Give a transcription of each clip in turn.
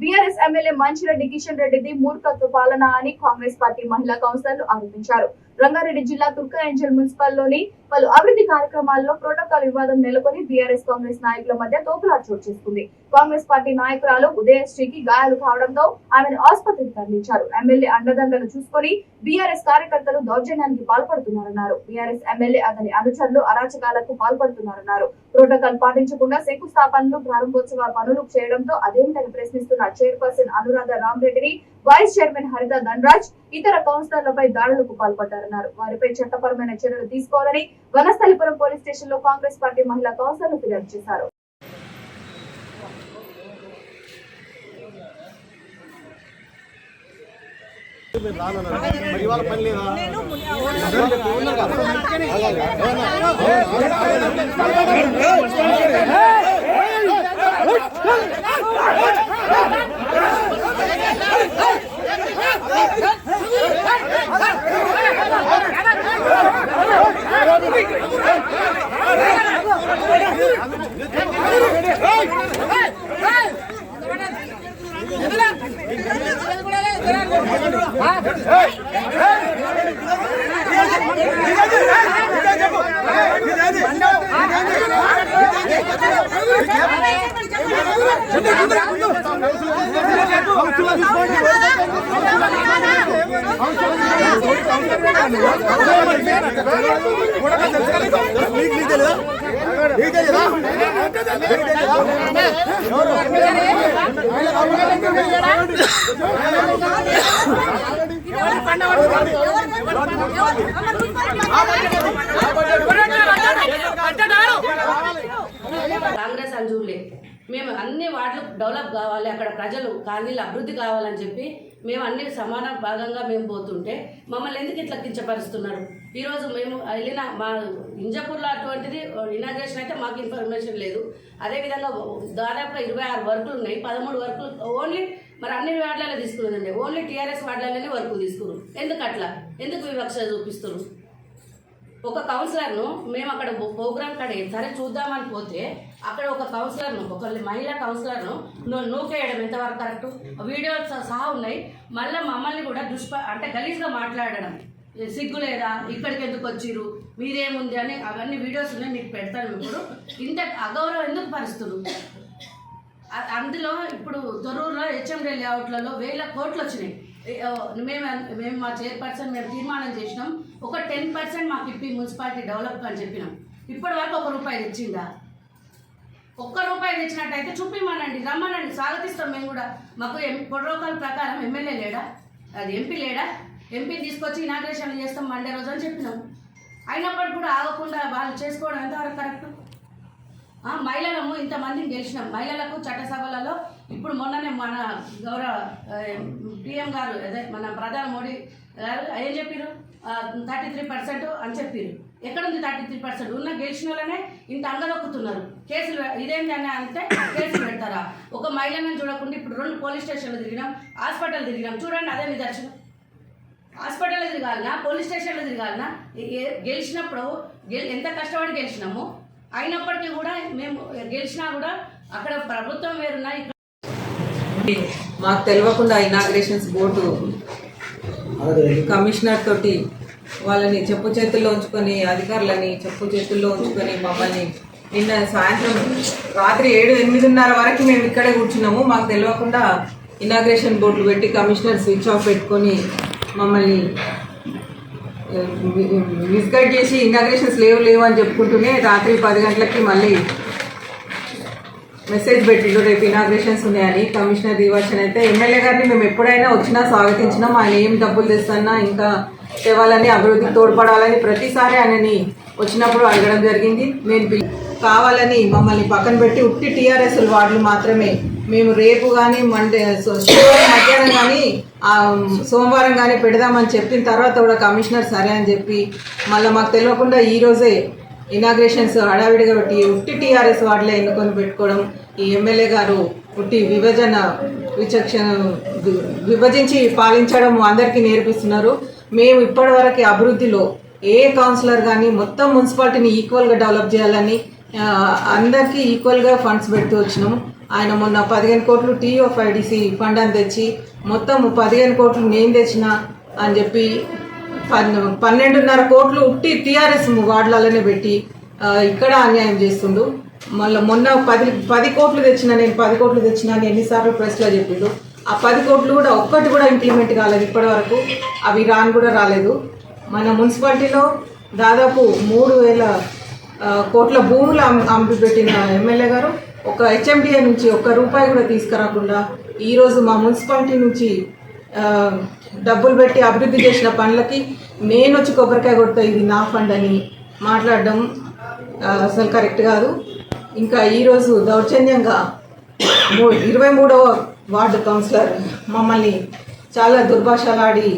BRS MLA Manchireddy Kishan రెడ్డిది మూర్ఖత్వ పాలన అని కాంగ్రెస్ పార్టీ మహిళా కౌన్సిలర్లు ఆరోపించారు. రంగారెడ్డి జిల్లా తుర్క ఏంజల్ మున్సిపల్లోని పలు అభివృద్ధి కార్యక్రమాల్లో ప్రోటోకాల్ వివాదం నెలకొని బీఆర్ఎస్ కాంగ్రెస్ నాయకుల మధ్య తోపులాట చోటు చేసుకుంది. కాంగ్రెస్ పార్టీ నాయకురాలు ఉదయశ్రీకి గాయాలు కావడంతో ఆమెను ఆసుపత్రికి తరలించారు. ఎమ్మెల్యే అండదండలు చూసుకొని బీఆర్ఎస్ కార్యకర్తలు దౌర్జన్యానికి పాల్పడుతున్నారన్నారు. బీఆర్ఎస్ ఎమ్మెల్యే అతని అనుచరులు అరాచకాలకు పాల్పడుతున్నారన్నారు. ప్రోటోకాల్ పాటించకుండా శంకుస్థాపనలు ప్రారంభోత్సవ పనులు చేయడంతో అదేమిటని ప్రశ్నిస్తున్న చైర్పర్సన్ అనురాధ రామరెడ్డిని వైస్ చైర్మన్ హరిత ధనరాజ్ ఇతర కౌన్సిలర్లపై దాడులకు పాల్పడ్డారన్నారు. వారిపై చట్టపరమైన చర్యలు తీసుకోవాలని వనస్థలిపురం పోలీస్ స్టేషన్లో కాంగ్రెస్ పార్టీ మహిళా కౌన్సిలర్లు ఫిర్యాదు చేశారు. మరి నీకు నీకు నీకు కాంగ్రెస్ అంజూర్లే మేము అన్ని వార్డులు డెవలప్ కావాలి అక్కడ ప్రజలు కాలనీలు అభివృద్ధి కావాలని చెప్పి మేము అన్ని సమాన భాగంగా మేము పోతుంటే మమ్మల్ని ఎందుకు ఇట్లా కించపరుస్తున్నారు? ఈరోజు మేము వెళ్ళిన మా ఇంజపూర్లో అటువంటిది ఇనాగ్రేషన్ అయితే మాకు ఇన్ఫర్మేషన్ లేదు. అదేవిధంగా దాదాపు ఇరవై ఆరు వర్కులు ఉన్నాయి. పదమూడు వర్కులు ఓన్లీ మరి అన్ని వార్డులలో తీసుకున్నదండి. ఓన్లీ టీఆర్ఎస్ వార్డులలోనే వర్కులు తీసుకున్నారు. ఎందుకు అట్లా? ఎందుకు వివక్ష చూపిస్తున్నారు? ఒక కౌన్సిలర్ను మేము అక్కడ ప్రోగ్రామ్ కాడ సరే చూద్దామని పోతే అక్కడ ఒక కౌన్సిలర్ను ఒక మహిళా కౌన్సిలర్ను నూకేయడం ఎంతవరకు కరెక్ట్? వీడియోస్ సహా ఉన్నాయి. మళ్ళీ మమ్మల్ని కూడా దుష్ప అంటే గలీజ్గా మాట్లాడడం. సిగ్గు లేదా? ఇక్కడికి ఎందుకు వచ్చిర్రు? మీరేముంది అని అవన్నీ వీడియోస్ ఉన్నాయి మీకు పెడతాను ఇప్పుడు. ఇంత అగౌరవం ఎందుకు పరుస్తున్నారు? అందులో ఇప్పుడు దొరూరులో హెచ్ఎండి లేఅవుట్లలో వేల కోట్లు వచ్చినాయి మేము మేము మా చైర్పర్సన్ మేము తీర్మానం చేసినాం. ఒక టెన్ పర్సెంట్ మాకు ఇప్పి మున్సిపాలిటీ డెవలప్ అని చెప్పినాం. ఇప్పటి వరకు ఒక రూపాయి తెచ్చిందా? ఒక్క రూపాయి తెచ్చినట్టయితే చూపిమనండి రమ్మనండి స్వాగతిస్తాం మేము కూడా. మాకు ఎం ప్రోటోకాల్ ప్రకారం ఎమ్మెల్యే లేడా? అది ఎంపీ లేడా? ఎంపీ తీసుకొచ్చి ఇనాగ్రేషన్ చేస్తాం మండే రోజు అని చెప్పినాం. అయినప్పటికీ కూడా ఆగకుండా వాళ్ళు చేసుకోవడం ఎంతవరకు కరెక్ట్? మహిళలము ఇంతమందిని గెలిచినాం. మహిళలకు చట్టసభలలో ఇప్పుడు మొన్ననే మన గౌరవ పిఎం గారు అదే మన ప్రధాని మోడీ గారు ఏం చెప్పారు థర్టీ త్రీ పర్సెంట్ అని చెప్పారు ఎక్కడుంది థర్టీ త్రీ పర్సెంట్? ఉన్న గెలిచిన వాళ్ళనే ఇంత అంగదొక్కుతున్నారు. కేసులు ఇదేంటి అని అంటే కేసులు పెడతారా? ఒక మహిళను చూడకుండా ఇప్పుడు రెండు పోలీస్ స్టేషన్లు తిరిగినాం హాస్పిటల్ తిరిగినాం. చూడండి అదే నిదర్శనం హాస్పిటల్లో తిరగాలనా? పోలీస్ స్టేషన్లో తిరగాలనా? గెలిచినప్పుడు గెల్ ఎంత కష్టపడి గెలిచినాము? అయినప్పటికీ కూడా మేము గెలిచినా కూడా అక్కడ ప్రభుత్వం వేరున్నా ఇక్కడ మాకు తెలియకుండా ఇనాగ్రేషన్స్ బోర్డు కమిషనర్ తోటి వాళ్ళని చెప్పు చేతుల్లో ఉంచుకొని అధికారులని చెప్పు చేతుల్లో ఉంచుకొని మమ్మల్ని నిన్న సాయంత్రం రాత్రి ఏడు ఎనిమిదిన్నర వరకు మేము ఇక్కడే కూర్చున్నాము. మాకు తెలియకుండా ఇనాగ్రేషన్ బోర్డులు పెట్టి కమిషనర్ స్విచ్ ఆఫ్ పెట్టుకొని మమ్మల్ని మిస్గైడ్ చేసి ఇనాగ్రేషన్స్ లేవు లేవు అని చెప్పుకుంటూనే రాత్రి పది గంటలకి మళ్ళీ మెసేజ్ పెట్టిండు రేపు ఇనాగ్రేషన్స్ ఉన్నాయని. కమిషనర్ దివాచన్ అయితే ఎమ్మెల్యే గారిని మేము ఎప్పుడైనా వచ్చినా స్వాగతించినాం ఆయన ఏం డబ్బులు తెస్తున్నా ఇంకా తేవాలని అభివృద్ధికి తోడ్పడాలని ప్రతిసారి ఆయనని వచ్చినప్పుడు అడగడం జరిగింది. నేను కావాలని మమ్మల్ని పక్కన పెట్టి ఉట్టి టీఆర్ఎస్ వార్డులు మాత్రమే మేము రేపు కానీ మండే మధ్యాహ్నం కానీ సోమవారం కానీ పెడదామని చెప్పిన తర్వాత కూడా కమిషనర్ సరే అని చెప్పి మళ్ళీ మాకు తెలియకుండా ఈరోజే ఇనాగ్రేషన్స్ హడావిడిగా పెట్టి ఉట్టి టీఆర్ఎస్ వార్డులే ఎన్నుకొని పెట్టుకోవడం ఈ ఎమ్మెల్యే గారు ఉట్టి విభజన విచక్షణ విభజించి పాలించడం అందరికీ నేర్పిస్తున్నారు. మేము ఇప్పటివరకు అభివృద్ధిలో ఏ కౌన్సిలర్ కానీ మొత్తం మున్సిపాలిటీని ఈక్వల్గా డెవలప్ చేయాలని అందరికీ ఈక్వల్గా ఫండ్స్ పెడుతూ వచ్చినాము ఆయన మొన్న పదిహేను కోట్లు టీఓఫైడిసి ఫండ్ అని తెచ్చి మొత్తం పదిహేను కోట్లు నేను తెచ్చిన అని చెప్పి పన్నెండున్నర కోట్లు ఉట్టి టీఆర్ఎస్ వార్డులలోనే పెట్టి ఇక్కడ అన్యాయం చేస్తుండు. మళ్ళీ మొన్న పది పది కోట్లు తెచ్చిన నేను పది కోట్లు తెచ్చిన అని ఎన్నిసార్లు ప్రెస్లో చెప్పిండు. ఆ పది కోట్లు కూడా ఒక్కటి కూడా ఇంప్లిమెంట్ కాలేదు ఇప్పటి వరకు. అవి రాని కూడా రాలేదు. మన మున్సిపాలిటీలో దాదాపు మూడు వేల కోట్ల భూములు అమ్- అమ్మి పెట్టిన ఎమ్మెల్యే గారు ఒక హెచ్ఎండిఏ నుంచి ఒక్క రూపాయి కూడా తీసుకురాకుండా ఈరోజు మా మున్సిపాలిటీ నుంచి డబ్బులు పెట్టి అభివృద్ధి చేసిన పనులకి నేను వచ్చి కొబ్బరికాయ కొడతా ఇది నా ఫండ్ అని మాట్లాడడం అసలు కరెక్ట్ కాదు. ఇంకా ఈరోజు దౌర్జన్యంగా మూ ఇరవై మూడవ వార్డు కౌన్సిలర్ మమ్మల్ని చాలా దుర్భాషలాడి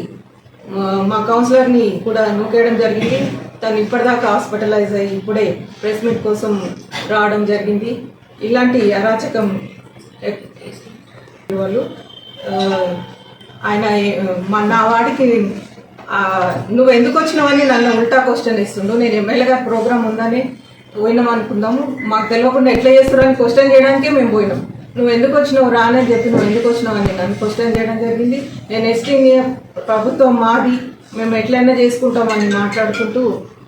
మా కౌన్సిలర్ని కూడా నూకేయడం జరిగింది. తను ఇప్పటిదాకా హాస్పిటలైజ్ అయ్యి ఇప్పుడే ప్రెస్ మీట్ కోసం రావడం జరిగింది. ఇలాంటి అరాచకం వాళ్ళు ఆయన మా నా వాడికి నువ్వు ఎందుకు వచ్చినావని నన్ను ఉల్టా క్వశ్చన్ ఇస్తుండు నేను ఎమ్మెల్యే గారి ప్రోగ్రామ్ ఉందని పోయినాం అనుకుందాము. మాకు తెలియకుండా ఎట్లా చేస్తారని క్వశ్చన్ చేయడానికే మేము పోయినాం. నువ్వు ఎందుకు వచ్చినావు? రానని చెప్పి నువ్వు ఎందుకు వచ్చినావు అని నన్ను క్వశ్చన్ చేయడం జరిగింది. నేను ఎస్టీ ప్రభుత్వం మాది. మేము ఎట్లయినా చేసుకుంటామని మాట్లాడుకుంటూ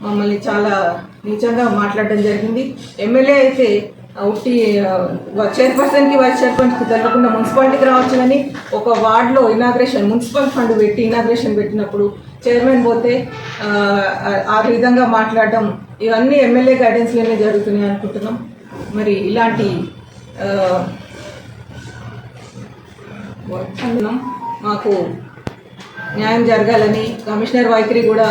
మమ్మల్ని చాలా నీచంగా మాట్లాడడం జరిగింది. ఎమ్మెల్యే అయితే ఉట్టి చైర్పర్సన్కి వైస్ చైర్పర్సన్కి తెలియకుండా మున్సిపాలిటీకి రావచ్చునని ఒక వార్డులో ఇనాగ్రేషన్ మున్సిపల్ ఫండ్ పెట్టి ఇనాగ్రేషన్ పెట్టినప్పుడు చైర్మన్ పోతే ఆ, విధంగా మాట్లాడడం ఇవన్నీ ఎమ్మెల్యే గైడెన్స్లోనే జరుగుతున్నాయి అనుకుంటున్నాం. మరి ఇలాంటి మాకు న్యాయం జరగాలని కమిషనర్ వైఖరి కూడా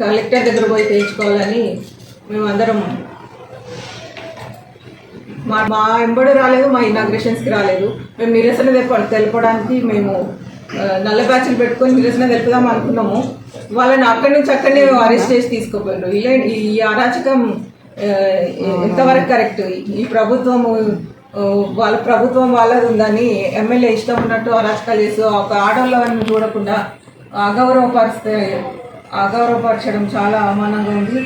కలెక్టర్ దగ్గర పోయి తేల్చుకోవాలని మేమందరం మా మా ఎంబడి రాలేదు మా ఇనాగ్రేషన్స్కి రాలేదు. మేము నిరసన తెలపడానికి మేము నల్ల బ్యాచ్లు పెట్టుకొని నిరసన తెలుపుదాం అనుకున్నాము. వాళ్ళని అక్కడి నుంచి అక్కడనే అరెస్ట్ చేసి తీసుకోపోయారు ఇలా ఈ అరాచకం ఎంతవరకు కరెక్ట్ ఈ ప్రభుత్వము వాళ్ళ ప్రభుత్వం వాళ్ళది ఉందని ఎమ్మెల్యే ఇష్టం ఉన్నట్టు అరాచకాలు చేస్తూ ఒక ఆడవాళ్ళని చూడకుండా అగౌరవపరిస్తే అగౌరవపరచడం చాలా అవమానంగా ఉంది.